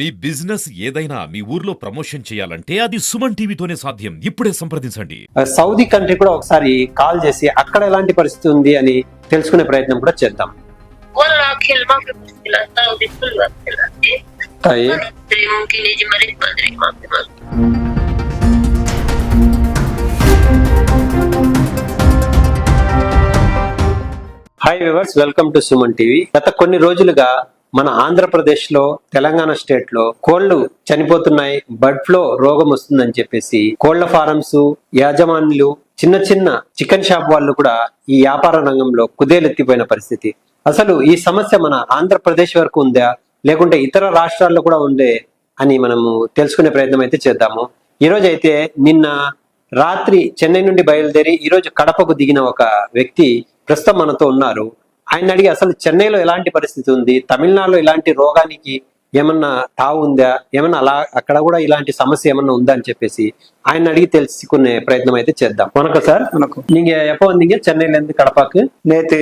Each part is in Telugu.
మీ బిజినెస్ ఏదైనా మీ ఊర్లో ప్రమోషన్ చేయాలంటే అది సుమన్ టీవీతోనే సాధ్యం. ఇప్పుడే సంప్రదించండి. సౌదీ కంట్రీ కూడా ఒకసారి కాల్ చేసి అక్కడ ఎలాంటి పరిస్థితి ఉంది అని తెలుసుకునే ప్రయత్నం కూడా చేద్దాం. Hi viewers welcome to Suman TV గత కొన్ని రోజులుగా మన ఆంధ్రప్రదేశ్లో తెలంగాణ స్టేట్లో కోళ్ళు చనిపోతున్నాయి బర్డ్ ఫ్లో రోగం వస్తుందని చెప్పేసి కోళ్ళ ఫారమ్స్ యాజమాన్యులు చిన్న చిన్న చికెన్ షాప్ వాళ్ళు కూడా ఈ వ్యాపార రంగంలో కుదేలెత్తిపోయిన పరిస్థితి. అసలు ఈ సమస్య మన ఆంధ్రప్రదేశ్ వరకు ఉందా? లేకుంటే ఇతర రాష్ట్రాల్లో కూడా ఉందే అని మనము తెలుసుకునే ప్రయత్నం అయితే చేద్దాము. ఈ అయితే నిన్న రాత్రి చెన్నై నుండి బయలుదేరి ఈ రోజు కడపకు దిగిన ఒక వ్యక్తి ప్రస్తుతం మనతో ఉన్నారు. ఆయన అడిగి అసలు చెన్నైలో ఎలాంటి పరిస్థితి ఉంది తమిళనాడులో ఇలాంటి రోగానికి ఏమన్నా తావు ఉందా ఏమన్నా అలా అక్కడ కూడా ఇలాంటి సమస్య ఏమన్నా ఉందా అని చెప్పేసి ఆయన అడిగి తెలుసుకునే ప్రయత్నం అయితే చేద్దాం వనక సార్ வணக்கம் நீங்க எப்போ வந்தீங்க சென்னையில இருந்து கடப்பாக்கு நேத்து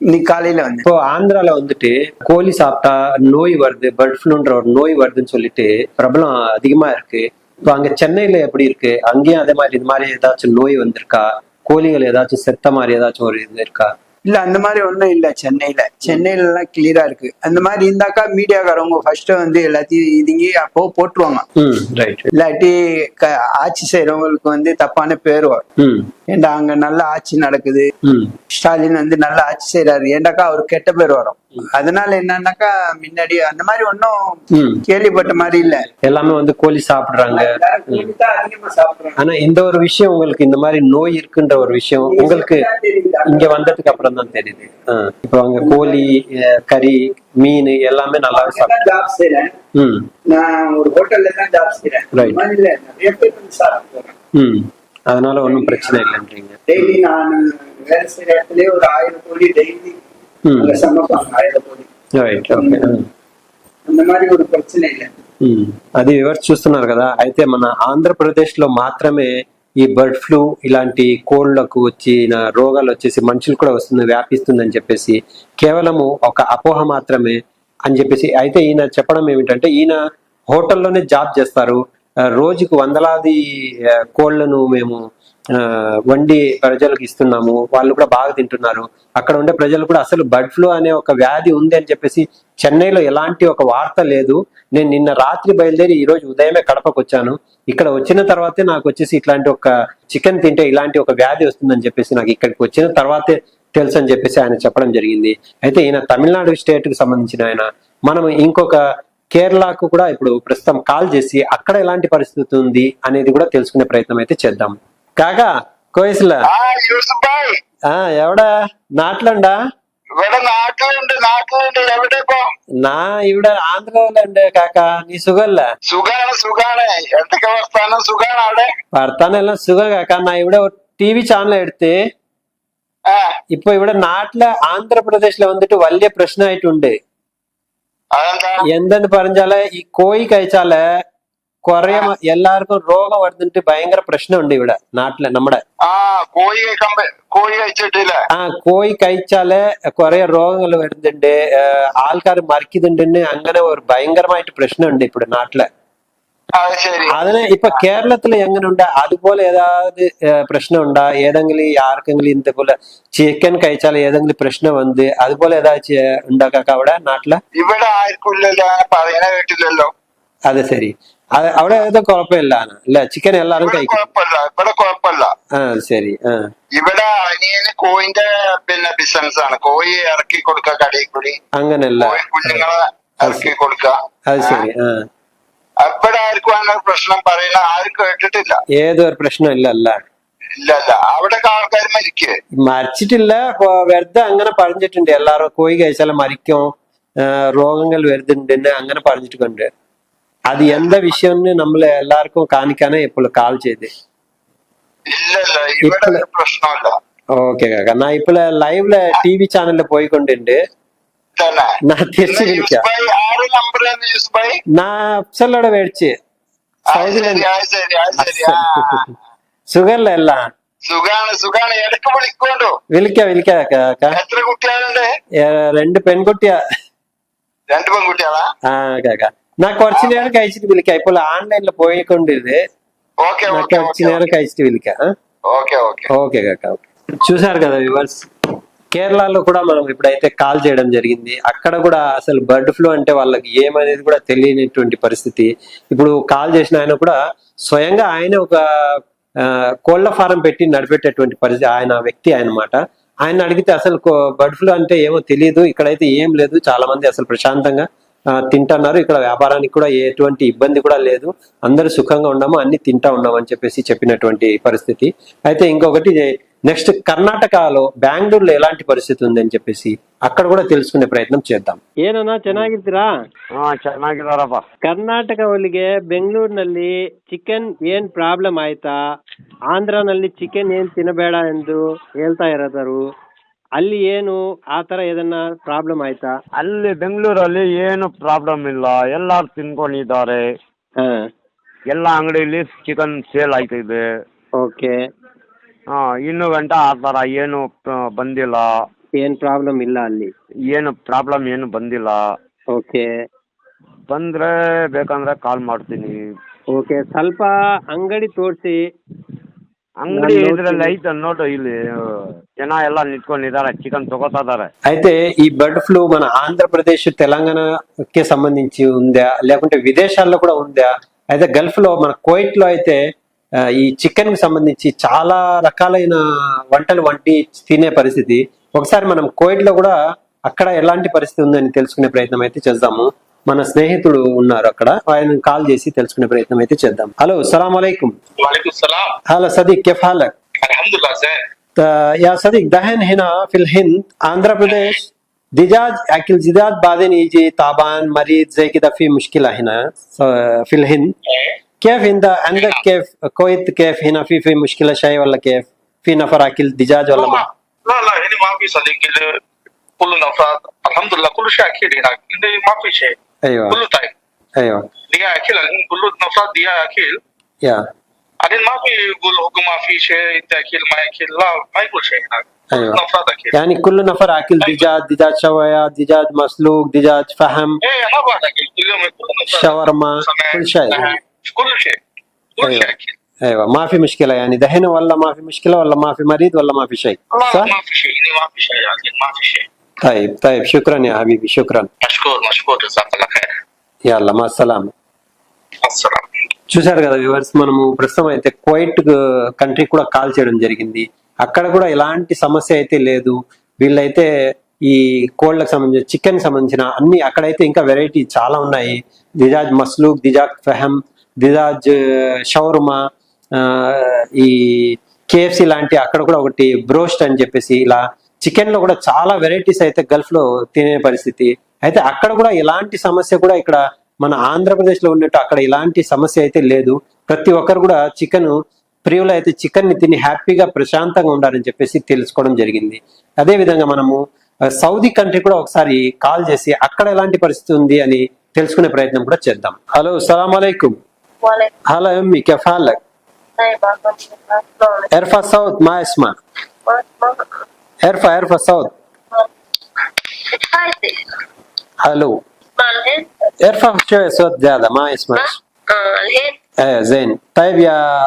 இன்னைக்கு காலையில வந்தேன் இப்போ ஆந்திரால வந்துட்டு கோழி சாப்பிட்டா நோய் வருது பர்ட் ஃப்ளூன்ற ஒரு நோய் வருதுன்னு சொல்லிட்டு பிரபலம் அதிகமா இருக்கு இப்போ அங்க சென்னையில எப்படி இருக்கு அங்கேயும் அதே மாதிரி இது மாதிரி ஏதாச்சும் நோய் வந்திருக்கா கோழிகள் ஏதாச்சும் செத்த மாதிரி ஏதாச்சும் ஒரு இது இருக்கா இல்ல அந்த மாதிரி ஒண்ணும் இல்ல சென்னையில. சென்னையில எல்லாம் கிளியரா இருக்கு. அந்த மாதிரி இருந்தாக்கா மீடியாக்காரவங்க ஃபர்ஸ்ட் வந்து எல்லாத்தையும் இதுங்கி அப்போ போட்டுருவாங்க. இல்லாட்டி ஆட்சி செய்யறவங்களுக்கு வந்து தப்பான பேர் வரும். ஏண்டா அங்க நல்ல ஆட்சி நடக்குது? ஸ்டாலின் வந்து நல்ல ஆட்சி செய்யறாரு ஏண்டாக்கா அவர் கெட்ட பேர் வரும். அதனால என்னன்னாக்கா முன்னாடி அந்த மாதிரி ஒன்னும் கேள்விப்பட்ட மாதிரி இல்ல. எல்லாமே வந்து கோழி சாப்பிடுறாங்க. ஆனா இந்த ஒரு விஷயம் உங்களுக்கு இந்த மாதிரி நோய் இருக்குன்ற ஒரு விஷயம் உங்களுக்கு இங்க வந்ததுக்கு அப்புறம் தான் தெரியுது. இப்போ அங்க கோழி கறி மீன் எல்லாமே நல்லாவே சாப்பிடு ஜாப் செய்யறேன் ம். நான் ஒரு ஹோட்டல்ல தான் ஜாப் செய்யறேன் Right. இந்த மாதிரி இல்ல நிறைய பேர் வந்து சாப்பிட்டு போறேன் ம் அதனால ஒன்றும் பிரச்சனை இல்லைன்றீங்க டெய்லி நான் வேலை செய்யற இடத்துலயே ஒரு ஆயிரம் கோடி டெய்லி ம் அங்க சமைப்பாங்க ஆயிரம் கோடி రైట్ ఓకే அந்த மாதிரி ஒரு பிரச்சனை இல்லை ఉమ్. అది వివర్స్ చూస్తున్నారు కదా అయితే మన ఆంధ్రప్రదేశ్ లో మాత్రమే ఈ బర్డ్ ఫ్లూ ఇలాంటి కోళ్లకు వచ్చిన రోగాలు వచ్చేసి మనుషులు కూడా వస్తుంది వ్యాపిస్తుందని చెప్పేసి కేవలము ఒక అపోహ మాత్రమే అని చెప్పేసి అయితే ఈయన చెప్పడం ఏమిటంటే ఈయన హోటల్లోనే జాబ్ చేస్తారు ఆ, రోజుకు వందలాది కోళ్ళను మేము వండి ప్రజలకు ఇస్తున్నాము. వాళ్ళు కూడా బాగా తింటున్నారు. అక్కడ ఉండే ప్రజలు కూడా అసలు బర్డ్ ఫ్లూ అనే ఒక వ్యాధి ఉంది అని చెప్పేసి చెన్నైలో ఎలాంటి ఒక వార్త లేదు. నేను నిన్న రాత్రి బయలుదేరి ఈ రోజు ఉదయమే కడపకు వచ్చాను. ఇక్కడ వచ్చిన తర్వాతే నాకు వచ్చేసి ఇట్లాంటి ఒక చికెన్ తింటే ఇలాంటి ఒక వ్యాధి వస్తుందని చెప్పేసి నాకు ఇక్కడికి వచ్చిన తర్వాతే తెలుసు అని చెప్పేసి ఆయన చెప్పడం జరిగింది. అయితే ఈయన తమిళనాడు స్టేట్కు సంబంధించిన ఆయన. మనం ఇంకొక కేరళకు కూడా ఇప్పుడు ప్రస్తుతం కాల్ చేసి అక్కడ ఎలాంటి పరిస్థితి ఉంది అనేది కూడా తెలుసుకునే ప్రయత్నం అయితే చేద్దాం. కాగా కోయిసుల. ఎవడా? నాట్లండా? నా ఇవిడ ఆంధ్రలోండి కాక నీ సుగల్లా సుగాన వస్తాను కాక నా ఇవిడ టీవీ ఛానల్ ఎడితే ఇప్పుడు ఇవిడ నాట్ల ఆంధ్రప్రదేశ్లో வந்துட்டு వల్లే ప్రశ్న అయితే ఉండే. എന്തെന്ന് പറഞ്ഞാൽ ഈ കോഴി കഴിച്ചാൽ കൊറേ എല്ലാവർക്കും രോഗം വരുന്നിട്ട് ഭയങ്കര പ്രശ്നമുണ്ട് ഇവിടെ നാട്ടിലെ നമ്മുടെ. ആ കോഴി കോഴി കഴിച്ചിട്ടില്ല? ആ കോഴി കഴിച്ചാൽ കൊറേ രോഗങ്ങൾ വരുന്നുണ്ട് ആൾക്കാർ മറിക്കുന്നുണ്ട് അങ്ങനെ ഒരു ഭയങ്കരമായിട്ട് പ്രശ്നമുണ്ട് ഇവിടെ നാട്ടിലെ. അതിന് ഇപ്പൊ കേരളത്തിൽ എങ്ങനെയുണ്ട് അതുപോലെ ഏതാണ്ട് പ്രശ്നം ഉണ്ടാ ഏതെങ്കിലും ആർക്കെങ്കിലും ഇതുപോലെ ചിക്കൻ കഴിച്ചാൽ ഏതെങ്കിലും പ്രശ്നം വന്ന് അതുപോലെ ഏതാ ഉണ്ടാക്കാക്ക അവിടെ നാട്ടിൽ? ഇവിടെ ആർക്കില്ലല്ലോ പറയണ കേട്ടില്ലല്ലോ. അതെ ശരി. അത് അവിടെ ഏതോ കുഴപ്പമില്ല അല്ല? ചിക്കൻ എല്ലാരും കഴിക്കും. ഇവിടെ കുഴപ്പമില്ല. ആ ശരി. ഇവിടെ അനിയന് കോയിന്റെ പിന്നെ ബിസിനസ് ആണ്. കോഴി ഇറക്കി കൊടുക്കുക കടയിൽ കൂടി. അങ്ങനല്ല. കുഞ്ഞുങ്ങളെ ഇറക്കി കൊടുക്കുക അത് ശരി. ആ. ഇവിടെ ആർക്കും അങ്ങനെ പ്രശ്നം പറയുന്ന ആരും കേട്ടിട്ടില്ല. ഏതൊരു പ്രശ്നം ഇല്ല അല്ല. ഇല്ലല്ല. അവിടെ ആൾക്കാർ മരിക്കേ മരിച്ചിട്ടില്ല. വെറുതെ അങ്ങനെ പറഞ്ഞിട്ടുണ്ട്. എല്ലാരും കോഴി കഴിച്ചാലും മരിക്കും. രോഗങ്ങൾ വരുന്നുണ്ട് അങ്ങനെ പറഞ്ഞിട്ടുണ്ട്. അത് എന്താ വിഷയം നമ്മൾ എല്ലാവർക്കും കാണിക്കാനേ ഇപ്പോൾ കാൾ ചെയ്ത്. ഇല്ലല്ല. ഓക്കെ കാക്ക. ഞാൻ ഇപ്പോൾ ലൈവിൽ ടി വി ചാനലിൽ പോയിക്കൊണ്ടുണ്ട്. തന്നെ ഞാൻ തിരിച്ചു ഇന്ന് വിളിക്കാം യൂസുഫായി ആറ് നമ്പർ യൂസുഫായി ഞാൻ അഫ്സലോടെ മേടിച്ച് അത് സൗദിയിലെ ശരി അത് ശരി അത് ശരി ആ സുഖല്ലേ എല്ലാം സുഖാണ് സുഖാണ് ഇടക്ക് വിളിക്കോണ്ടോ വിളിക്കാം വിളിക്കാം കാക്ക എത്ര കുട്ടികളുണ്ട് ഏ, രണ്ട് പെൺകുട്ടിയാ രണ്ട് പെൺകുട്ടികളാ ആ കാക്ക నాకు వచ్చిన వాళ్ళకి ఐసిటి వీళ్ళకి అయిపోలే ఆన్లైన్ లో పోయకుండేది ఓకే నాకు ఓకే వచ్చిన ఓకే వాళ్ళకి ఐసిటి వీళ్ళకి ఓకే ఓకే ఓకే కాక ఓకే చూసారు కదా వివర్స్ కేరళలో కూడా మనం ఇప్పుడైతే కాల్ చేయడం జరిగింది. అక్కడ కూడా అసలు బర్డ్ ఫ్లూ అంటే వాళ్ళకి ఏమనేది కూడా తెలియనటువంటి పరిస్థితి. ఇప్పుడు కాల్ చేసిన ఆయన కూడా స్వయంగా ఆయన ఒక ఆ, కోళ్ళ ఫారం పెట్టి నడిపేటటువంటి పరిస్థితి ఆయన వ్యక్తి అన్నమాట ఆయన అడిగితే అసలు బర్డ్ ఫ్లూ అంటే ఏమో తెలియదు ఇక్కడైతే ఏం లేదు చాలా మంది అసలు ప్రశాంతంగా తింటున్నారు. ఇక్కడ వ్యాపారానికి కూడా ఎటువంటి ఇబ్బంది కూడా లేదు. అందరూ సుఖంగా ఉన్నాము అన్ని తింటా ఉన్నాము అని చెప్పేసి చెప్పినటువంటి పరిస్థితి. అయితే ఇంకొకటి ನೆಕ್ಸ್ಟ್ ಕರ್ನಾಟಕలో ಬ್ಯಾಂಗ್ಳೂರ್లో ఎలాంటి ಪರಿಸ್ಥಿತಿ ఉందని చెప్పేసి అక్కడ కూడా తెలుసుకునే ప్రయತ್నం చేద్దాం. ಏನಣ್ಣ ಚೆನ್ನಾಗಿರ್ತೀರಾ ಹಾ ಚೆನ್ನಾಗಿದಾರಪ್ಪ ಕರ್ನಾಟಕ ಅವರಿಗೆ ಬೆಂಗಳೂರಿನಲ್ಲಿ ಚಿಕನ್ ಏನ್ ಪ್ರಾಬ್ಲಮ್ ಆಯ್ತಾ ಆಂಧ್ರನಲ್ಲಿ ಚಿಕನ್ ಏನ್ ತಿನ್ನಬೇಡ ಎಂದು ಹೇಳ್ತಾ ಇರೋದರು ಅಲ್ಲಿ ಏನು ಆ ತರ ಏದನ್ನ ಪ್ರಾಬ್ಲಮ್ ಆಯ್ತಾ ಅಲ್ಲಿ ಬೆಂಗಳೂರಲ್ಲಿ ಏನು ಪ್ರಾಬ್ಲಮ್ ಇಲ್ಲ ಎಲ್ಲರೂ ತಿನ್ಕೊಂಡಿದ್ದಾರೆ ಹಾ ಎಲ್ಲ ಅಂಗಡಿಯಲ್ಲಿ ಚಿಕನ್ ಸೇಲ್ ಆಯ್ತಿದೆ ಓಕೆ ಹಾ ಇನ್ನು ಗಂಟ ಆ ಥರ ಏನು ಪ್ರ- ಬಂದಿಲ್ಲ ಏನ್ ಪ್ರಾಬ್ಲಮ್ ಇಲ್ಲ ಅಲ್ಲಿ ಏನು ಪ್ರಾಬ್ಲಮ್ ಏನು ಬಂದಿಲ್ಲ ಓಕೆ ಬಂದರೆ ಬೇಕಂದ್ರೆ ಕಾಲ್ ಮಾಡ್ತೀನಿ ಓಕೆ ಸ್ವಲ್ಪ ಅಂಗಡಿ ತೋರಿಸಿ ಅಂಗಡಿ ನಾನು ಇದರಲ್ಲಿ ನೋಡ್ತೀನಿ. ಐತೆ ನೋಡು ಇಲ್ಲಿ ಜನ ಎಲ್ಲ ನಿಂತ್ಕೊಂಡಿದ್ದಾರೆ ಚಿಕನ್ ತಗೋತಾ ಇದ್ದಾರೆ అయితే ఈ బర్డ్ ఫ్లూ మన ఆంధ్రప్రదేశ్ తెలంగాణకి సంబంధించి ఉందా లేకుంటే విదేశాల్లో కూడా ఉందా అయితే గల్ఫ్ లో మన కోయిట్ లో అయితే ఆ, ఈ చికెన్కి సంబంధించి చాలా రకాలైన వంటలు వంటి తినే పరిస్థితి. ఒకసారి మనం కోవిడ్లో కూడా అక్కడ ఎలాంటి పరిస్థితి ఉందని తెలుసుకునే ప్రయత్నం అయితే చేద్దాము. మన స్నేహితుడు ఉన్నారు అక్కడ. ఆయన కాల్ చేసి తెలుసుకునే ప్రయత్నం అయితే చేద్దాం. హలో సలాం అలైకుం హలో సదీక్ కెఫ్ హాలక్ యా సదీక్ దహన్ హినా ఫిల్ హింద్ ఆంధ్రప్రదేశ్ దిజాజ్ యాకిల్ జిదాజ్ బాదెన్ ఈజీ తాబాన్ మరీ జైకి దఫీ ముష్కిల్ అహినా ఫిల్ హింద్. في مشكلة هنا ف- في الهند كيف انت عندك كيف كويت كيف هنا في في مشكلة شيء ولا كيف في نفر اكل دجاج ولا ما لا لا هنا ما في صديق كل نفرات الحمد لله كل شيء اكيد هناك هنا ما في شيء ايوه كله طيب ايوه ديا اكل الحين كل نفرات ديا اكل يا الحين ما في يقول حكم ما في شيء انت اكل ما اكل لا ما يقول شيء هناك كل أيوة. نفرات اكل يعني كل نفر اكل دجاج دجاج شوايه دجاج مسلوق دجاج فهم ايه انا بعد اكل كل يوم كل نفرات شاورما سمك، كل شيء لحم، كل شيء كل أيوة. شيء اكل ايوه ما في مشكلة يعني دهن ولا ما في مشكلة ولا ما في مريض ولا ما في شيء لا صح؟ ما في شيء هنا ما في شيء الحين ما في شيء طيب طيب شكرا يا حبيبي شكرا مشكور مشكور جزاك الله خير يلا مع السلامة السلام చూశారు కదా వ్యూవర్స్ మనము ప్రస్తుతం అయితే క్వైట్ కంట్రీ కూడా కాల్ చేయడం జరిగింది అక్కడ కూడా ఎలాంటి సమస్య అయితే లేదు వీళ్ళైతే ఈ కోళ్ళకి సంబంధించిన చికెన్ సంబంధించిన అన్ని అక్కడైతే ఇంకా వెరైటీ చాలా ఉన్నాయి దిజాజ్ మస్లూక్ దిజాజ్ ఫెహమ్ దిదాజ్ షవర్మా ఈ కేఎఫ్సి లాంటి అక్కడ కూడా ఒకటి బ్రోస్ట్ అని చెప్పేసి ఇలా చికెన్లో కూడా చాలా వెరైటీస్ అయితే గల్ఫ్లో తినే పరిస్థితి. అయితే అక్కడ కూడా ఎలాంటి సమస్య కూడా ఇక్కడ మన ఆంధ్రప్రదేశ్లో ఉన్నట్టు అక్కడ ఇలాంటి సమస్య అయితే లేదు. ప్రతి ఒక్కరు కూడా చికెన్ ప్రియులు అయితే చికెన్ని తిని హ్యాపీగా ప్రశాంతంగా ఉండాలని చెప్పేసి తెలుసుకోవడం జరిగింది. అదే విధంగా మనము సౌదీ కంట్రీ కూడా ఒకసారి కాల్ చేసి అక్కడ ఎలాంటి పరిస్థితి ఉంది అని తెలుసుకునే ప్రయత్నం కూడా చేద్దాం. హలో సలాం అలైకుం هلا امي كيف حالك؟ ارفع صوت ما اسمع. ارفع ارفع صوت. الو. ارفع شوية صوت زيادة ما اسمع ايه زين. طيب يا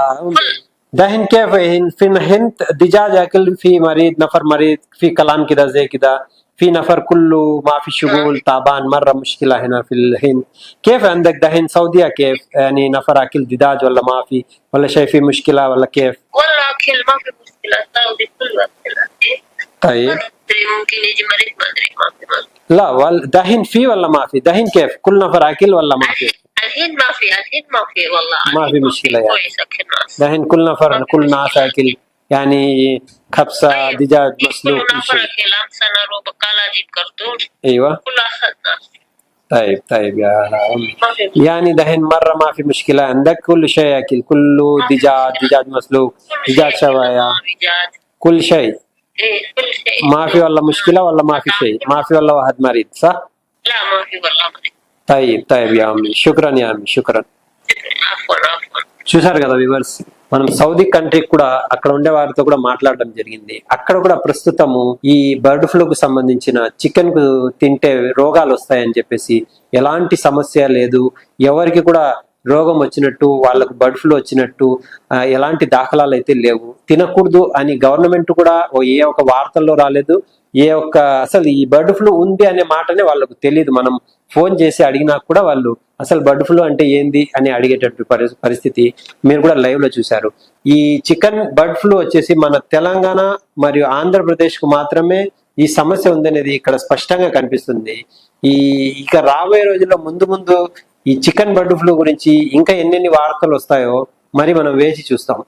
دهن كيف هن في هند دجاج اكل في مريض نفر مريض في كلام كده زي كده في نفر كله ما في شغل تعبان مرة مشكلة هنا في الهند. كيف عندك دحين سعودية كيف؟ يعني نفر أكل دجاج ولا ما في؟ ولا شيء في مشكلة ولا كيف؟ والله أكل ما في مشكلة سعودي كله أكل. طيب. ممكن يجي مريض ما أدري ما في ما لا وال- دحين في ولا ما في؟ دحين كيف؟ كل نفر أكل ولا ما في؟ الحين ما في الحين ما في والله. ما في مشكلة يعني. كويس أكل ناس. دحين كل نفر كل ناس أكل. يعني कापसा दिजात बसलो कुणाकडे केला सणारो बकाला जीत करतो ايوه طيب طيب يا عمي يعني دحين مره ما في مشكله عندك كل شيء اكل كله دجاج دجاج مسلوق دجاج شوايه كل شيء ما في والله مشكله ولا ما في شيء ما في والله واحد مريض صح لا ما في والله مريض طيب طيب يا عمي شكرا يا عمي شكرا شو صار قضا بيبرس మనం సౌదీ కంట్రీకి కూడా అక్కడ ఉండే వారితో కూడా మాట్లాడడం జరిగింది. అక్కడ కూడా ప్రస్తుతము ఈ బర్డ్ ఫ్లూకు సంబంధించిన చికెన్కు తింటే రోగాలు వస్తాయని చెప్పేసి ఎలాంటి సమస్య లేదు. ఎవరికి కూడా రోగం వచ్చినట్టు వాళ్ళకు బర్డ్ ఫ్లూ వచ్చినట్టు ఎలాంటి దాఖలాలు అయితే లేవు. తినకూడదు అని గవర్నమెంట్ కూడా ఏ ఒక వార్తల్లో రాలేదు. ఏ ఒక్క అసలు ఈ బర్డ్ ఫ్లూ ఉంది అనే మాటనే వాళ్ళకు తెలియదు మనం ఫోన్ చేసి అడిగినా కూడా వాళ్ళు అసలు బర్డ్ ఫ్లూ అంటే ఏంది అని అడిగేటట్టు పరి- పరిస్థితి మీరు కూడా లైవ్లో చూశారు. ఈ చికెన్ బర్డ్ ఫ్లూ వచ్చేసి మన తెలంగాణ మరియు ఆంధ్రప్రదేశ్కు మాత్రమే ఈ సమస్య ఉందనేది ఇక్కడ స్పష్టంగా కనిపిస్తుంది. ఈ ఇక రాబోయే రోజుల్లో ముందు ముందు ఈ చికెన్ బర్డ్ ఫ్లూ గురించి ఇంకా ఎన్నెన్ని వార్తలు వస్తాయో మరి మనం వేచి చూస్తాం.